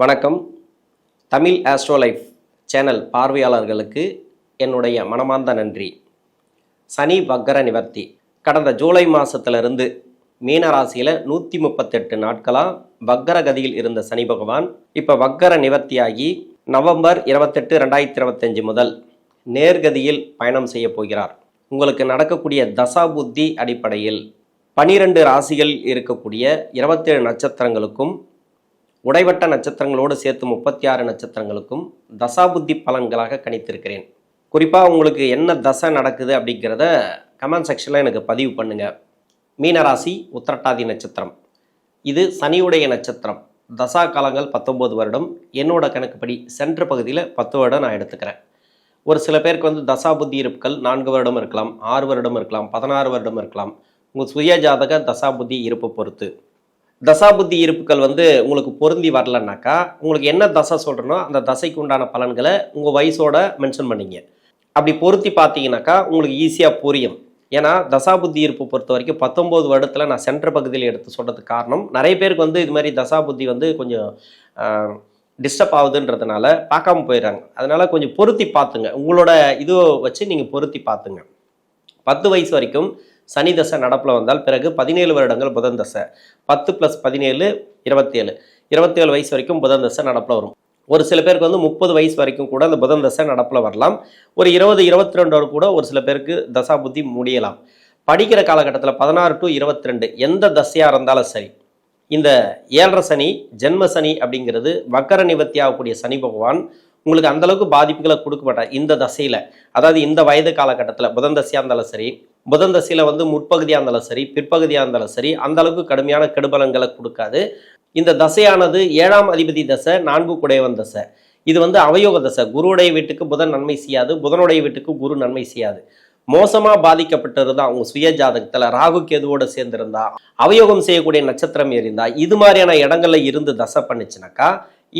வணக்கம். தமிழ் ஆஸ்ட்ரோலைஃப் சேனல் பார்வையாளர்களுக்கு என்னுடைய மனமார்ந்த நன்றி. சனி வக்கர நிவர்த்தி. கடந்த ஜூலை மாதத்திலிருந்து மீன ராசியில் நூற்றி முப்பத்தெட்டு நாட்களாக வக்கர கதியில் இருந்த சனி பகவான் இப்போ வக்கர நிவர்த்தியாகி நவம்பர் இருபத்தெட்டு ரெண்டாயிரத்தி இருபத்தஞ்சு முதல் நேர்கதியில் பயணம் செய்ய போகிறார். உங்களுக்கு நடக்கக்கூடிய தசா புத்தி அடிப்படையில் பனிரெண்டு ராசிகள் இருக்கக்கூடிய இருபத்தேழு நட்சத்திரங்களுக்கும் உடைவட்ட நட்சத்திரங்களோடு சேர்த்து முப்பத்தி ஆறு நட்சத்திரங்களுக்கும் தசாபுத்தி பலன்களாக கணித்திருக்கிறேன். குறிப்பாக உங்களுக்கு என்ன தசை நடக்குது அப்படிங்கிறத கமெண்ட் செக்ஷனில் எனக்கு பதிவு பண்ணுங்க. மீனராசி உத்திரட்டாதி நட்சத்திரம். இது சனியுடைய நட்சத்திரம். தசா காலங்கள் பத்தொம்போது வருடம். என்னோட கணக்குப்படி சென்ற பகுதியில் பத்து வருடம் நான் எடுத்துக்கிறேன். ஒரு சில பேருக்கு வந்து தசாபுத்தி இருப்புகள் நான்கு வருடம் இருக்கலாம் ஆறு வருடம் இருக்கலாம் பதினாறு வருடம் இருக்கலாம். உங்கள் சுய ஜாதக தசாபுத்தி இருப்பை பொறுத்து. தசாபுத்தி இருப்புகள் வந்து உங்களுக்கு பொருந்தி வரலன்னாக்கா உங்களுக்கு என்ன தசை சொல்கிறனோ அந்த தசைக்கு உண்டான பலன்களை உங்கள் வயசோட மென்ஷன் பண்ணிங்க. அப்படி பொருத்தி பார்த்தீங்கன்னாக்கா உங்களுக்கு ஈஸியாக புரியும். ஏன்னா தசாபுத்தி இருப்பு பொறுத்த வரைக்கும் பத்தொம்போது வருடத்தில் நான் சென்ற பகுதியில் எடுத்து சொல்கிறதுக்கு காரணம் நிறைய பேருக்கு வந்து இது மாதிரி தசாபுத்தி வந்து கொஞ்சம் டிஸ்டர்ப் ஆகுதுன்றதுனால பார்க்காம போயிடுறாங்க. அதனால் கொஞ்சம் பொருத்தி பார்த்துங்க. உங்களோட இது வச்சு நீங்கள் பொருத்தி பார்த்துங்க. பத்து வயசு வரைக்கும் சனி தசை நடப்பில் வந்தால் பிறகு பதினேழு வருடங்கள் புதன் தசை. பத்து ப்ளஸ் பதினேழு இருபத்தேழு. இருபத்தேழு வயசு வரைக்கும் புதன் தசை நடப்பில் வரும். ஒரு சில பேருக்கு வந்து முப்பது வயசு வரைக்கும் கூட அந்த புதன் தசை நடப்பில் வரலாம். ஒரு இருபது இருபத்தி ரெண்டு கூட ஒரு சில பேருக்கு தசா புத்தி முடியலாம். படிக்கிற காலகட்டத்தில் பதினாறு டு இருபத்தி ரெண்டு எந்த தசையாக இருந்தாலும் சரி இந்த ஏழரை சனி ஜென்ம சனி அப்படிங்கிறது வக்கர நிவர்த்தி ஆகக்கூடிய சனி பகவான் உங்களுக்கு அந்தளவுக்கு பாதிப்புகளை கொடுக்க மாட்டார். இந்த தசையில். அதாவது இந்த வயது காலகட்டத்தில் புதன் தசையாக இருந்தாலும் சரி புதன் தசையில் வந்து முற்பகுதியாக இருந்தாலும் சரி பிற்பகுதியாக இருந்தாலும் சரி அந்த அளவுக்கு கடுமையான கெடுபலங்களை கொடுக்காது. இந்த தசையானது ஏழாம் அதிபதி தசை நான்கு குடையவன் தசை. இது வந்து அவயோக தசை. குருவுடைய வீட்டுக்கு புதன் நன்மை செய்யாது புதனுடைய வீட்டுக்கு குரு நன்மை செய்யாது. மோசமாக பாதிக்கப்பட்டிருந்தா அவங்க சுய ஜாதகத்தில். ராகு கேதுவோட சேர்ந்திருந்தா அவயோகம் செய்யக்கூடிய நட்சத்திரம் இருந்தா இது மாதிரியான இடங்கள்ல இருந்து தசை பண்ணுச்சுனாக்கா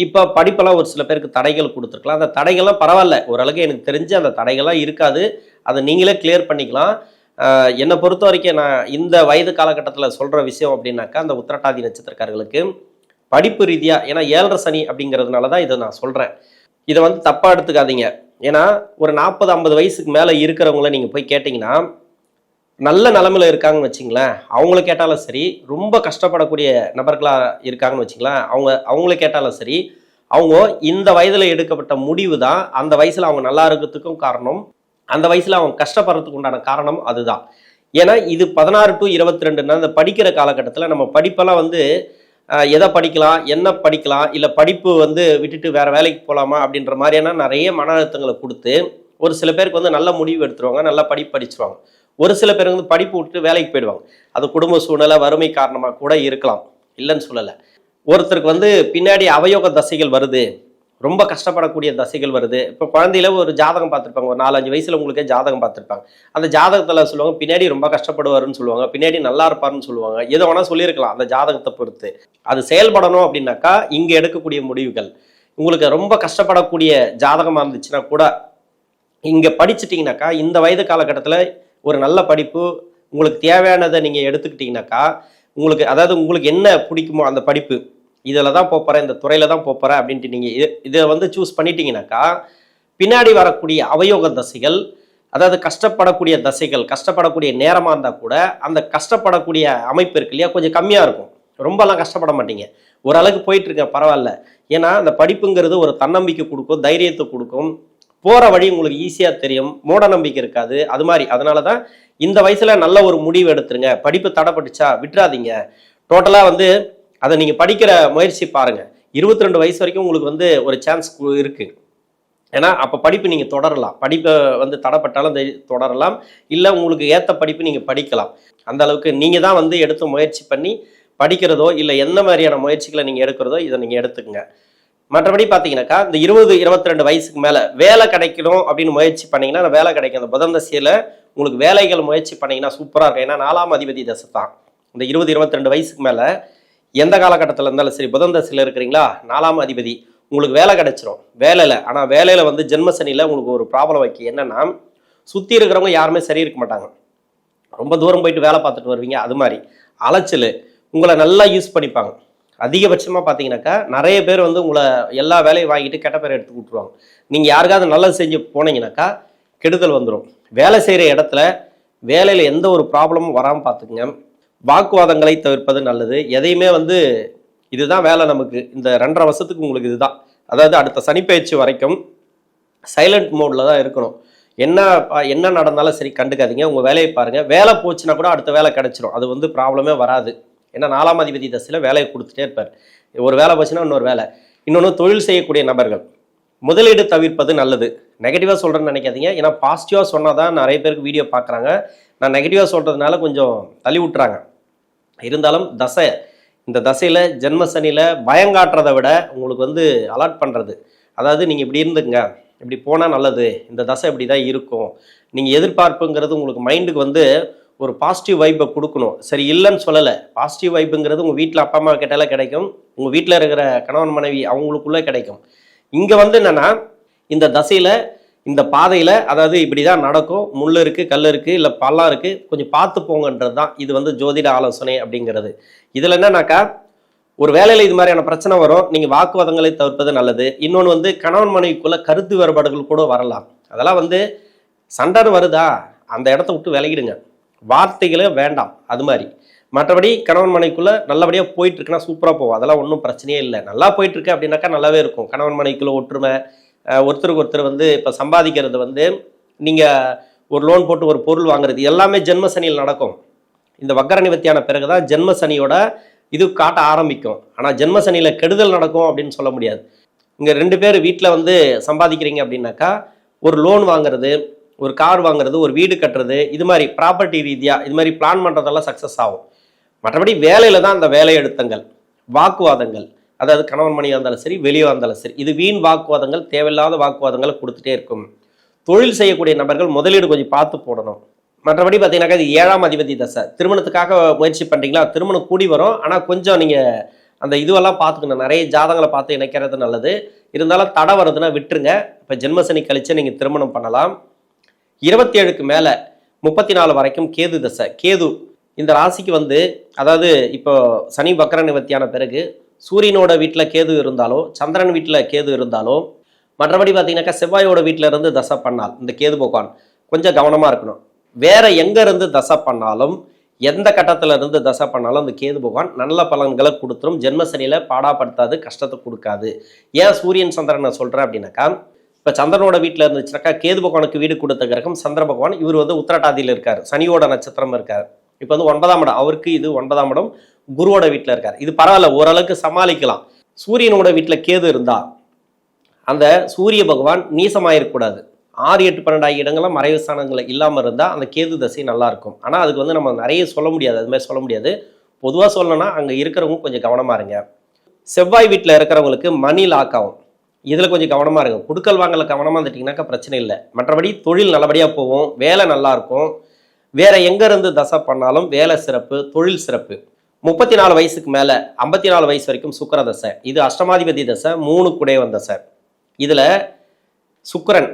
இப்போ படிப்பெல்லாம் ஒரு சில பேருக்கு தடைகள் கொடுத்துருக்கலாம். அந்த தடைகள்லாம் பரவாயில்ல. ஓரளவுக்கு எனக்கு தெரிஞ்சு அந்த தடைகள்லாம் இருக்காது. அதை நீங்களே கிளியர் பண்ணிக்கலாம். என்னை பொறுத்த வரைக்கும் நான் இந்த வயது காலகட்டத்தில் சொல்கிற விஷயம் அப்படின்னாக்கா அந்த உத்திரட்டாதி நட்சத்திரக்காரர்களுக்கு படிப்பு ரீதியாக ஏன்னா ஏழரை சனி அப்படிங்கிறதுனால தான் இதை நான் சொல்கிறேன் இதை வந்து தப்பாக எடுத்துக்காதீங்க. ஏன்னா ஒரு நாற்பது ஐம்பது வயசுக்கு மேலே இருக்கிறவங்கள நீங்கள் போய் கேட்டிங்கன்னா நல்ல நிலமையில இருக்காங்கன்னு வச்சிங்களேன் அவங்கள கேட்டாலும் சரி ரொம்ப கஷ்டப்படக்கூடிய நபர்களாக இருக்காங்கன்னு வச்சிங்களேன் அவங்க அவங்கள கேட்டாலும் சரி அவங்க இந்த வயதில் எடுக்கப்பட்ட முடிவு தான் அந்த வயசில் அவங்க நல்லா இருக்கிறதுக்கும் காரணம் அந்த வயசில் அவங்க கஷ்டப்படுறதுக்கு உண்டான காரணம் அதுதான். ஏன்னா இது பதினாறு டு இருபத்தி ரெண்டுன்னா இந்த படிக்கிற காலகட்டத்தில் நம்ம படிப்பெல்லாம் வந்து எதை படிக்கலாம் என்ன படிக்கலாம் இல்லை படிப்பு வந்து விட்டுட்டு வேற வேலைக்கு போகலாமா அப்படின்ற மாதிரியான நிறைய மன அழுத்தங்களை கொடுத்து ஒரு சில பேருக்கு வந்து நல்ல முடிவு எடுத்துருவாங்க நல்லா படிப்பு படிச்சிருவாங்க. ஒரு சில பேர் வந்து படிப்பு விட்டுட்டு வேலைக்கு போயிடுவாங்க. அது குடும்ப சூழ்நிலை வறுமை காரணமாக கூட இருக்கலாம். இல்லைன்னு சொல்லலை. ஒருத்தருக்கு வந்து பின்னாடி அவயோக தசைகள் வருது. ரொம்ப கஷ்டப்படக்கூடிய தசைகள் வருது. இப்போ குழந்தையில ஒரு ஜாதகம் பார்த்துருப்பாங்க. ஒரு நாலஞ்சு வயசுல உங்களுக்கே ஜாதகம் பார்த்துருப்பாங்க. அந்த ஜாதகத்தில் சொல்லுவாங்க பின்னாடி ரொம்ப கஷ்டப்படுவாருன்னு சொல்லுவாங்க. பின்னாடி நல்லா இருப்பாருன்னு சொல்லுவாங்க. எது வேணால் சொல்லியிருக்கலாம் அந்த ஜாதகத்தை பொறுத்து. அது செயல்படணும் அப்படின்னாக்கா இங்கே எடுக்கக்கூடிய முடிவுகள். உங்களுக்கு ரொம்ப கஷ்டப்படக்கூடிய ஜாதகமாக இருந்துச்சுன்னா கூட இங்கே படிச்சிட்டிங்கனாக்கா இந்த வயது காலகட்டத்தில் ஒரு நல்ல படிப்பு உங்களுக்கு தேவையானதை நீங்கள் எடுத்துக்கிட்டிங்கனாக்கா உங்களுக்கு அதாவது உங்களுக்கு என்ன பிடிக்குமோ அந்த படிப்பு இதில் தான் போகிறேன் இந்த துறையில் தான் போகிறேன் அப்படின்ட்டு நீங்கள் இது இதை வந்து சூஸ் பண்ணிட்டீங்கனாக்கா பின்னாடி வரக்கூடிய அவயோக தசைகள் அதாவது கஷ்டப்படக்கூடிய தசைகள் கஷ்டப்படக்கூடிய நேரமாக இருந்தால் கூட அந்த கஷ்டப்படக்கூடிய அமைப்பு இருக்கு இல்லையா கொஞ்சம் கம்மியாக இருக்கும். ரொம்பலாம் கஷ்டப்பட மாட்டீங்க. ஓரளவுக்கு போயிட்டுருக்கேன் பரவாயில்ல. ஏன்னா அந்த படிப்புங்கிறது ஒரு தன்னம்பிக்கை கொடுக்கும் தைரியத்தை கொடுக்கும். போகிற வழி உங்களுக்கு ஈஸியாக தெரியும். மூட நம்பிக்கை இருக்காது. அது மாதிரி. அதனால தான் இந்த வயசில் நல்ல ஒரு முடிவு எடுத்துருங்க. படிப்பு தடைப்பட்டுச்சா விட்டுறாதீங்க. டோட்டலாக வந்து அதை நீங்கள் படிக்கிற முயற்சி பாருங்கள் இருபத்தி ரெண்டு வயசு வரைக்கும் உங்களுக்கு வந்து ஒரு சான்ஸ் இருக்குது ஏன்னா அப்போ படிப்பு நீங்கள் தொடரலாம். படிப்பை வந்து தடைப்பட்டாலும் தொடரலாம். இல்லை உங்களுக்கு ஏற்ற படிப்பு நீங்கள் படிக்கலாம். அந்த அளவுக்கு நீங்கள் தான் வந்து எடுத்து முயற்சி பண்ணி படிக்கிறதோ இல்லை எந்த மாதிரியான முயற்சிகளை நீங்கள் எடுக்கிறதோ இதை நீங்கள் எடுத்துக்கங்க. மற்றபடி பார்த்தீங்கன்னாக்கா இந்த இருபது இருபத்தி ரெண்டு வயசுக்கு மேலே வேலை கிடைக்கணும் அப்படின்னு முயற்சி பண்ணீங்கன்னா அந்த வேலை கிடைக்கும். அந்த புதன் தசையில் உங்களுக்கு வேலைகள் முயற்சி பண்ணீங்கன்னா சூப்பராக இருக்கும். ஏன்னா நாலாம் அதிபதி தசை தான். இந்த இருபது இருபத்தி ரெண்டு வயசுக்கு மேலே எந்த காலகட்டத்தில் இருந்தாலும் சரி புதன் தசையில் இருக்கிறீங்களா? நாலாம் அதிபதி. உங்களுக்கு வேலை கிடைச்சிரும். வேலையில் ஆனால் வேலையில் வந்து ஜென்ம சனியில் உங்களுக்கு ஒரு ப்ராப்ளம் வைக்க என்னென்னா சுற்றி இருக்கிறவங்க யாருமே சரி இருக்க மாட்டாங்க. ரொம்ப தூரம் போயிட்டு வேலை பார்த்துட்டு வருவீங்க. அது மாதிரி. அலைச்சல். உங்களை நல்லா யூஸ் பண்ணிப்பாங்க. அதிகபட்சமாக பார்த்தீங்கன்னாக்கா நிறைய பேர் வந்து உங்களை எல்லா வேலையும் வாங்கிட்டு கெட்ட பேரை எடுத்து விட்ருவாங்க நீங்கள் யாருக்காவது நல்லது செஞ்சு போனீங்கன்னாக்கா கெடுதல் வந்துடும் வேலை செய்கிற இடத்துல வேலையில் எந்த ஒரு ப்ராப்ளமும் வராமல் பார்த்துக்குங்க. வாக்குவாதங்களை தவிர்ப்பது நல்லது. எதையுமே வந்து இதுதான் வேலை நமக்கு. இந்த ரெண்டரை வருஷத்துக்கு உங்களுக்கு இதுதான். அதாவது அடுத்த சனிப்பயிற்சி வரைக்கும் சைலண்ட் மோடில் தான் இருக்கணும். என்ன என்ன நடந்தாலும் சரி கண்டுக்காதீங்க. உங்கள் வேலையை பாருங்கள் வேலை போச்சுன்னா கூட அடுத்த வேலை கிடச்சிரும். அது வந்து ப்ராப்ளமே வராது. ஏன்னா நாலாம் அதிபதி தசையில் வேலையை கொடுத்துட்டே இருப்பார். ஒரு வேலை போச்சுன்னா இன்னொரு வேலை. இன்னொன்று தொழில் செய்யக்கூடிய நபர்கள். முதலீடு தவிர்ப்பது நல்லது. நெகட்டிவாக சொல்கிறேன்னு நினைக்காதீங்க. ஏன்னா பாசிட்டிவாக சொன்னால் தான் நிறைய பேருக்கு வீடியோ பார்க்குறாங்க நான் நெகட்டிவாக சொல்கிறதுனால கொஞ்சம் தள்ளி விட்டுறாங்க. இருந்தாலும் தசை இந்த தசையில் ஜென்ம சனியில் பயங்காட்டுறதை விட உங்களுக்கு வந்து அலர்ட் பண்ணுறது அதாவது நீங்கள் இப்படி இருந்துங்க இப்படி போனால் நல்லது இந்த தசை இப்படி தான் இருக்கும். நீங்கள் எதிர்பார்ப்புங்கிறது உங்களுக்கு மைண்டுக்கு வந்து ஒரு பாசிட்டிவ் வைப்பை கொடுக்கணும். சரி இல்லைன்னு சொல்லலை. பாசிட்டிவ் வைப்புங்கிறது உங்கள் வீட்டில் அப்பா அம்மா கேட்டாலே கிடைக்கும். உங்கள் வீட்டில் இருக்கிற கணவன் மனைவி அவங்களுக்குள்ளே கிடைக்கும். இங்கே வந்து என்னென்னா இந்த தசையில் இந்த பாதையில் அதாவது இப்படி தான் நடக்கும். முள் இருக்குது கல் இருக்குது இல்லை பள்ளம் இருக்குது கொஞ்சம் பார்த்து போங்கன்றது தான். இது வந்து ஜோதிட ஆலோசனை அப்படிங்கிறது. இதில் என்னன்னாக்கா ஒரு வேலையில் இது மாதிரியான பிரச்சனை வரும். நீங்கள் வாக்குவாதங்களை தவிர்ப்பது நல்லது. இன்னொன்று வந்து கணவன் மனைவிக்குள்ளே கருத்து வேறுபாடுகள் கூட வரலாம். அதெல்லாம் வந்து சண்டைன்னு வருதா? அந்த இடத்த விட்டு விலகிடுங்க. வார்த்தைகளே வேண்டாம். அது மாதிரி. மற்றபடி கணவன் மனைக்குள்ளே நல்லபடியாக போயிட்டுருக்குன்னா சூப்பராக போகும். அதெல்லாம் ஒன்றும் பிரச்சனையே இல்லை. நல்லா போயிட்டுருக்கு அப்படின்னாக்கா நல்லாவே இருக்கும். கணவன் மனைக்குள்ளே ஒற்றுமை ஒருத்தருக்கு ஒருத்தர் வந்து இப்போ சம்பாதிக்கிறது வந்து நீங்கள் ஒரு லோன் போட்டு ஒரு பொருள் வாங்குறது எல்லாமே ஜென்ம சனியில் நடக்கும். இந்த வக்கர நிவர்த்தியான பிறகு தான் ஜென்ம சனியோட இது காட்ட ஆரம்பிக்கும். ஆனால் ஜென்ம சனியில் கெடுதல் நடக்கும் அப்படின்னு சொல்ல முடியாது. இங்கே ரெண்டு பேர் வீட்டில் வந்து சம்பாதிக்கிறீங்க அப்படின்னாக்கா ஒரு லோன் வாங்குறது ஒரு கார் வாங்குறது ஒரு வீடு கட்டுறது இது மாதிரி ப்ராப்பர்ட்டி ரீதியாக இது மாதிரி பிளான் பண்ணுறதெல்லாம் சக்ஸஸ் ஆகும். மற்றபடி வேலையில் தான் அந்த வேலையழுத்தங்கள் வாக்குவாதங்கள் அதாவது கணவன் மணியாக இருந்தாலும் சரி வெளியே இருந்தாலும் சரி இது வீண் வாக்குவாதங்கள் தேவையில்லாத வாக்குவாதங்களை கொடுத்துட்டே இருக்கும். தொழில் செய்யக்கூடிய நபர்கள் முதலீடு கொஞ்சம் பார்த்து போடணும். மற்றபடி பார்த்தீங்கன்னாக்கா இது ஏழாம் அதிபதி தசை. திருமணத்துக்காக முயற்சி பண்ணுறீங்களா திருமணம் கூடி வரும். ஆனால் கொஞ்சம் நீங்கள் அந்த இதுவெல்லாம் பார்த்துக்கணும். நிறைய ஜாதகங்களை பார்த்து இணைக்கிறது நல்லது. இருந்தாலும் தடை வருதுன்னா விட்டுருங்க. இப்போ ஜென்மசனி கழிச்சு நீங்கள் திருமணம் பண்ணலாம். இருபத்தி ஏழுக்கு மேலே முப்பத்தி நாலு வரைக்கும் கேது தசை. கேது இந்த ராசிக்கு வந்து அதாவது இப்போ சனி வக்கர நிவர்த்தியான பிறகு சூரியனோட வீட்டில் கேது இருந்தாலோ சந்திரன் வீட்டில் கேது இருந்தாலோ மற்றபடி பார்த்தீங்கன்னாக்கா செவ்வாயோட வீட்டில் இருந்து தசை பண்ணால் இந்த கேது பகவான் கொஞ்சம் கவனமாக இருக்கணும். வேற எங்கே இருந்து தசை பண்ணாலும் எந்த கட்டத்தில் இருந்து தசை பண்ணாலும் அந்த கேது பகவான் நல்ல பலன்களை கொடுத்துரும். ஜென்மசனியில் பாடாப்படுத்தாது கஷ்டத்தை கொடுக்காது. ஏன் சூரியன் சந்திரன் நான் சொல்கிறேன் அப்படின்னாக்கா இப்போ சந்திரனோட வீட்டில் இருந்துச்சுனாக்கா கேது பகவானுக்கு வீடு கொடுத்த கிரகம் சந்திர பகவான். இவர் வந்து உத்திரட்டாதியில் இருக்கார். சனியோட நட்சத்திரம் இருக்கார். இப்போ வந்து ஒன்பதாம் இடம் அவருக்கு இது ஒன்பதாம் இடம். குருவோட வீட்டில் இருக்கார். இது பரவாயில்ல ஓரளவுக்கு சமாளிக்கலாம். சூரியனோட வீட்டில் கேது இருந்தால் அந்த சூரிய பகவான் நீசமாயிருக்கக்கூடாது. ஆறு எட்டு பன்னெண்டு ஆகிய இடங்கள்லாம் மறைவு ஸ்தானங்கள் இல்லாமல் இருந்தால் அந்த கேது தசை நல்லாயிருக்கும். ஆனால் அதுக்கு வந்து நம்ம நிறைய சொல்ல முடியாது. அது மாதிரி சொல்ல முடியாது. பொதுவாக சொல்லணும்னா அங்கே இருக்கிறவங்க கொஞ்சம் கவனமாக இருங்க. செவ்வாய் வீட்டில் இருக்கிறவங்களுக்கு மணி லாக் ஆகும். இதில் கொஞ்சம் கவனமாக இருக்கும் குடுக்கல் வாங்கல கவனமாக இருந்துட்டிங்கனாக்கா பிரச்சனை இல்லை. மற்றபடி தொழில் நல்லபடியாக போகும். வேலை நல்லாயிருக்கும். வேற எங்க இருந்து தசை பண்ணாலும் வேலை சிறப்பு தொழில் சிறப்பு. முப்பத்தி நாலு வயசுக்கு மேலே ஐம்பத்தி நாலு வயசு வரைக்கும் சுக்கர தசை. இது அஷ்டமாதிபதி தசை மூணு குடையவன் தசை. இதில் சுக்கரன்.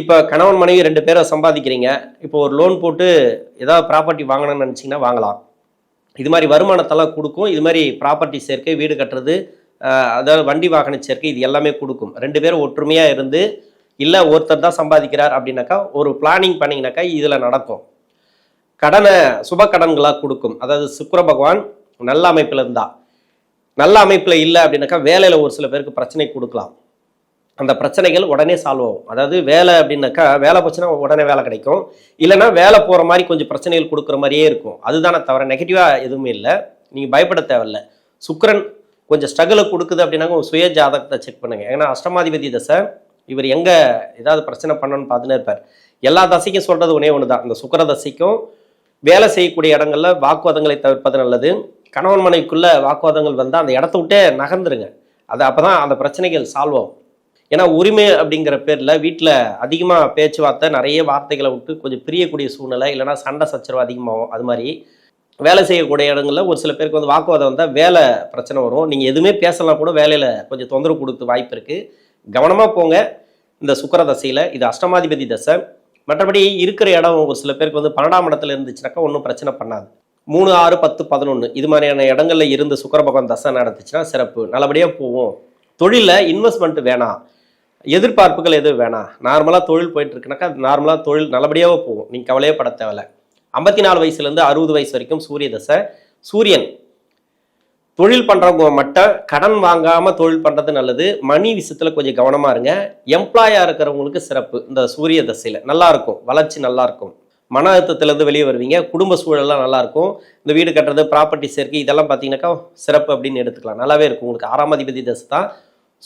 இப்போ கணவன் மனைவி ரெண்டு பேரை சம்பாதிக்கிறீங்க. இப்போ ஒரு லோன் போட்டு ஏதாவது ப்ராப்பர்ட்டி வாங்கணும்னு நினச்சிங்கன்னா வாங்கலாம். இது மாதிரி வருமானத்தெல்லாம் கொடுக்கும். இது மாதிரி ப்ராப்பர்ட்டி சேர்க்கை வீடு கட்டுறது அதாவது வண்டி வாகன சேர்க்கை இது எல்லாமே கொடுக்கும். ரெண்டு பேரும் ஒற்றுமையாக இருந்து இல்லை ஒருத்தர் தான் சம்பாதிக்கிறார் அப்படின்னாக்கா ஒரு பிளானிங் பண்ணிங்கனாக்கா இதில் நடக்கும். கடனை சுப கடன்களாக கொடுக்கும். அதாவது சுக்கர பகவான் நல்ல அமைப்பில் இருந்தா. நல்ல அமைப்பில் இல்லை அப்படின்னாக்கா வேலையில் ஒரு சில பேருக்கு பிரச்சனை கொடுக்கலாம். அந்த பிரச்சனைகள் உடனே சால்வ் ஆகும். அதாவது வேலை அப்படின்னாக்கா வேலை போச்சுன்னா உடனே வேலை கிடைக்கும். இல்லைன்னா வேலை போகிற மாதிரி கொஞ்சம் பிரச்சனைகள் கொடுக்குற மாதிரியே இருக்கும். அதுதானே தவிர நெகட்டிவாக எதுவுமே இல்லை. நீங்கள் பயப்பட தேவையில்ல. சுக்கரன் கொஞ்சம் ஸ்ட்ரகிளை கொடுக்குது அப்படின்னாக்க உங்கள் சுய ஜாதகத்தை செக் பண்ணுங்கள் ஏன்னா அஷ்டமாதிபதி தசை இவர் எங்கே ஏதாவது பிரச்சனை பண்ணணும்னு பார்த்துன்னு இருப்பார். எல்லா தசைக்கும் சொல்கிறது ஒன்றே ஒன்று தான் இந்த சுக்கர தசைக்கும் வேலை செய்யக்கூடிய இடங்கள்ல வாக்குவாதங்களை தவிர்ப்பது நல்லது. கணவன் மனைவிக்குள்ள வாக்குவாதங்கள் வந்தால் அந்த இடத்த விட்டே நகர்ந்துருங்க. அது அப்போ தான் அந்த பிரச்சனைகள் சால்வ் ஆகும். ஏன்னா உரிமை அப்படிங்கிற பேரில் வீட்டில் அதிகமாக பேச்சுவார்த்தை நிறைய வார்த்தைகளை விட்டு கொஞ்சம் பிரியக்கூடிய சூழ்நிலை இல்லைனா சண்டை சச்சரவு அதிகமாகும். அது மாதிரி வேலை செய்யக்கூடிய இடங்களில் ஒரு சில பேருக்கு வந்து வாக்குவாதம் வந்தால் வேலை பிரச்சனை வரும். நீங்கள் எதுவுமே பேசலாம் கூட வேலையில் கொஞ்சம் தொந்தரவு கொடுத்து வாய்ப்பு இருக்குது கவனமாக போங்க. இந்த சுக்கர தசையில் இது அஷ்டமாதிபதி தசை. மற்றபடி இருக்கிற இடம் ஒரு சில பேருக்கு வந்து பன்னெண்டாம் இடத்துல இருந்துச்சுனாக்கா ஒன்றும் பிரச்சனை பண்ணாது. மூணு ஆறு பத்து பதினொன்று இது மாதிரியான இடங்கள்ல இருந்து சுக்கிர பகவான் தசை நடந்துச்சுன்னா சிறப்பு. நல்லபடியாக போவோம். தொழிலில் இன்வெஸ்ட்மெண்ட் வேணாம். எதிர்பார்ப்புகள் எதுவும் வேணாம். நார்மலாக தொழில் போயிட்டு இருக்குனாக்கா நார்மலாக தொழில் நல்லபடியாகவே போகும். நீங்கள் கவலையே பட தேவையில்ல. ஐம்பத்தி நாலு வயசுலேருந்து அறுபது வயசு வரைக்கும் சூரிய தசை சூரியன். தொழில் பண்ணுறவங்க மட்டும் கடன் வாங்காமல் தொழில் பண்ணுறது நல்லது. மணி விஷயத்தில் கொஞ்சம் கவனமாக இருங்க. எம்ப்ளாயாக இருக்கிறவங்களுக்கு சிறப்பு. இந்த சூரிய தசையில் நல்லா இருக்கும். வளர்ச்சி நல்லா இருக்கும். மன அழுத்தத்திலேருந்து வெளியே வருவீங்க. குடும்ப சூழல்லாம் நல்லா இருக்கும். இந்த வீடு கட்டுறது ப்ராப்பர்ட்டி சேர்க்கை இதெல்லாம் பார்த்தீங்கன்னாக்கா சிறப்பு அப்படின்னு எடுத்துக்கலாம். நல்லாவே இருக்கும். உங்களுக்கு ஆறாம் அதிபதி தசை தான்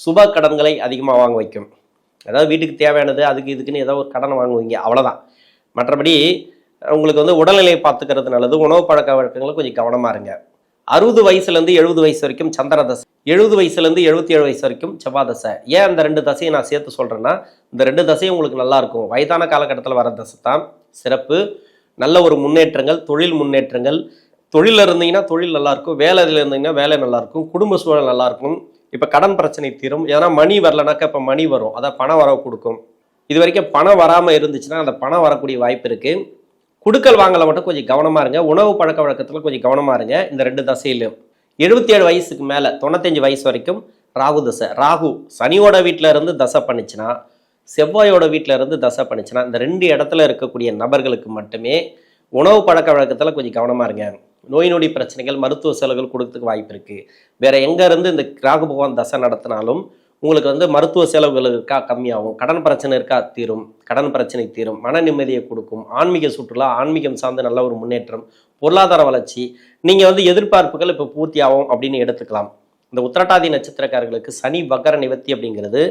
சுப கடன்களை அதிகமாக வாங்க வைக்கும். அதாவது வீட்டுக்கு தேவையானது அதுக்கு இதுக்குன்னு ஏதோ ஒரு கடன் வாங்குவீங்க அவ்வளோதான் மற்றபடி உங்களுக்கு வந்து உடல்நிலையை பார்த்துக்கிறது நல்லது. உணவு பழக்க வழக்கங்களை கொஞ்சம் கவனமாக இருங்க. அறுபது வயசுலேருந்து எழுபது வயசு வரைக்கும் சந்திர தசை எழுபது வயசுலேருந்து எழுபத்தி ஏழு வயசு வரைக்கும் செவ்வாய் தசை ஏன் அந்த ரெண்டு தசையை நான் சேர்த்து சொல்கிறேன்னா இந்த ரெண்டு தசையும் உங்களுக்கு நல்லாயிருக்கும் வயதான காலகட்டத்தில் வர தசை தான் சிறப்பு. நல்ல ஒரு முன்னேற்றங்கள் தொழில் முன்னேற்றங்கள். தொழிலில் இருந்தீங்கன்னா தொழில் நல்லாயிருக்கும் வேலையில் இருந்தீங்கன்னா வேலை நல்லாயிருக்கும் குடும்ப சூழல் நல்லாயிருக்கும் இப்போ கடன் பிரச்சனை தீரும். ஏன்னா மணி வரலனாக்கா இப்போ மணி வரும். அதான் பணம் வரவு கொடுக்கும். இது வரைக்கும் பணம் வராமல் இருந்துச்சுன்னா அந்த பணம் வரக்கூடிய வாய்ப்பு இருக்குது குடுக்கல் வாங்கல மட்டும் கொஞ்சம் கவனமாக இருங்க. உணவு பழக்க வழக்கத்தில் கொஞ்சம் கவனமாக இருங்க. இந்த ரெண்டு தசையிலும். எழுபத்தி ஏழு வயசுக்கு மேலே தொண்ணூத்தஞ்சு வயசு வரைக்கும் ராகு தசை. ராகு சனியோட வீட்டில் இருந்து தசை பண்ணுச்சுன்னா செவ்வாயோட வீட்டில் இருந்து தசை பண்ணுச்சுன்னா இந்த ரெண்டு இடத்துல இருக்கக்கூடிய நபர்களுக்கு மட்டுமே உணவு பழக்க வழக்கத்தில் கொஞ்சம் கவனமாக இருங்க. நோய் நொடி பிரச்சனைகள் மருத்துவ செலவுகள் கொடுக்கறதுக்கு வாய்ப்பு இருக்குது வேறு எங்கேருந்து இந்த ராகு பகவான் தசை நடத்தினாலும் உங்களுக்கு வந்து மருத்துவ செலவுகள் இருக்கா? கம்மியாகும். கடன் பிரச்சனை இருக்கா? தீரும். கடன் பிரச்சனை தீரும். மன நிம்மதியை கொடுக்கும். ஆன்மீக சுற்றுலா ஆன்மீகம் சார்ந்த நல்ல ஒரு முன்னேற்றம் பொருளாதார வளர்ச்சி நீங்கள் வந்து எதிர்பார்ப்புகள் இப்போ பூர்த்தி ஆகும் அப்படின்னு எடுத்துக்கலாம். இந்த உத்திரட்டாதி நட்சத்திரக்காரர்களுக்கு சனி வக்கர நிவர்த்தி அப்படிங்கிறது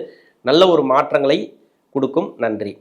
நல்ல ஒரு மாற்றங்களை கொடுக்கும். நன்றி.